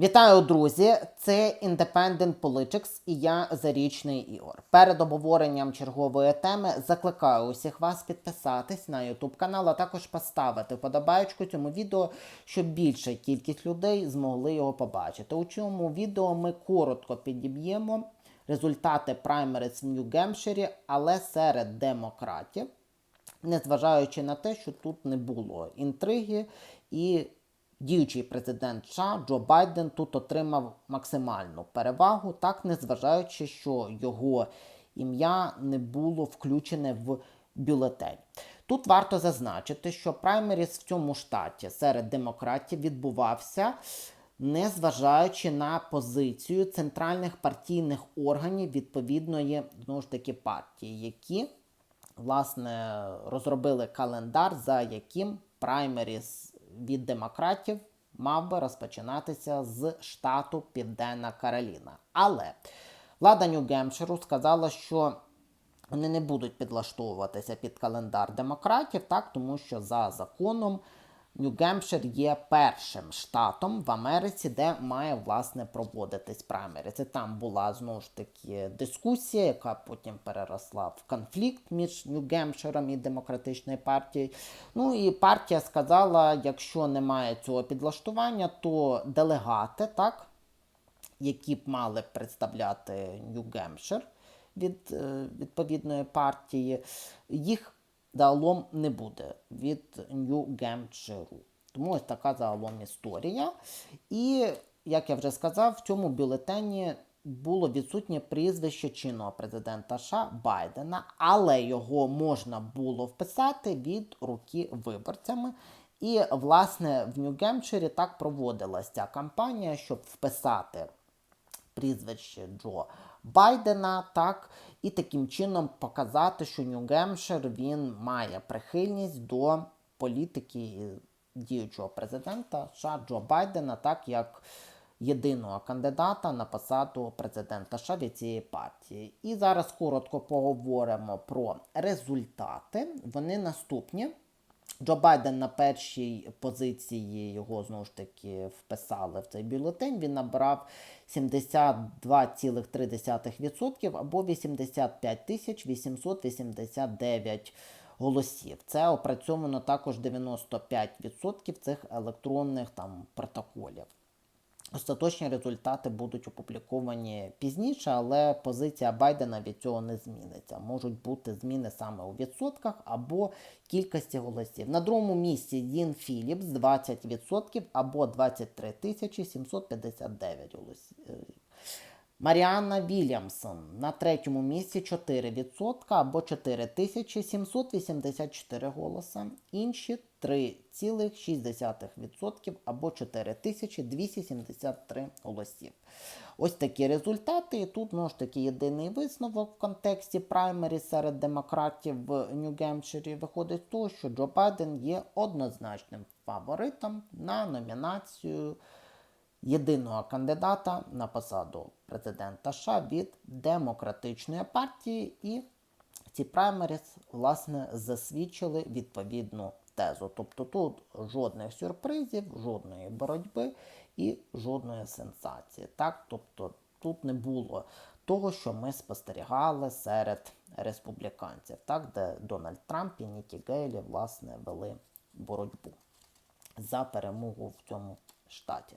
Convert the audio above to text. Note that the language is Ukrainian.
Вітаю, друзі! Це Independent Politics і я Зарічний Ігор. Перед обговоренням чергової теми закликаю усіх вас підписатись на YouTube канал, а також поставити вподобаєчку цьому відео, щоб більша кількість людей змогли його побачити. У цьому відео ми коротко підіб'ємо результати праймериз в Нью-Гемпширі, але серед демократів, незважаючи на те, що тут не було інтриги і Діючий президент США Джо Байден тут отримав максимальну перевагу, так незважаючи, що його ім'я не було включене в бюлетень. Тут варто зазначити, що праймеріс в цьому штаті серед демократів відбувався, незважаючи на позицію центральних партійних органів відповідної знову ж таки партії, які власне розробили календар, за яким праймеріс від демократів мав би розпочинатися з штату Південна Кароліна. Але влада Нью-Гемпширу сказала, що вони не будуть підлаштовуватися під календар демократів, так, тому що за законом Нью-Гемпшир є першим штатом в Америці, де має власне проводитись праймеріс. І Там була знову ж таки дискусія, яка потім переросла в конфлікт між Нью-Гемпширом і демократичною партією. Ну і партія сказала, якщо немає цього підлаштування, то делегати, так, які б мали представляти Нью-Гемпшир від е, відповідної партії, їх загалом не буде від Нью-Гемпширу. Тому ось така загалом історія. І, як я вже сказав, в цьому бюлетені було відсутнє прізвище чинного президента США Байдена, але його можна було вписати від руки виборцями. І, власне, в Нью-Гемпширі так проводилася ця кампанія, щоб вписати прізвище Джо Байдена, так, і таким чином показати, що Нью-Гемпшир він має прихильність до політики діючого президента США Джо Байдена, так як єдиного кандидата на посаду президента США від цієї партії. І зараз коротко поговоримо про результати. Вони наступні. Джо Байден на першій позиції його знову ж таки вписали в цей бюлетень. Він набрав 72,3% або 85 тисяч 889 голосів. Це опрацьовано також 95% цих електронних там протоколів. Остаточні результати будуть опубліковані пізніше, але позиція Байдена від цього не зміниться. Можуть бути зміни саме у відсотках або кількості голосів. На другому місці Дін Філіпс 20% або 23 тисячі 759 голосів. Маріанна Вільямсон на третьому місці 4% або 4784 голоса. Інші 3,6% або 4273 голосів. Ось такі результати. І тут ну ж таки єдиний висновок в контексті праймері серед демократів в Нью-Гемпширі виходить з того, що Джо Байден є однозначним фаворитом на номінацію єдиного кандидата на посаду президента США від демократичної партії, і ці праймеріс, власне, засвідчили відповідну тезу. Тобто тут жодних сюрпризів, жодної боротьби і жодної сенсації. Так? Тобто тут не було того, що ми спостерігали серед республіканців, так? де Дональд Трамп і Нікі Гейлі власне вели боротьбу за перемогу в цьому штаті.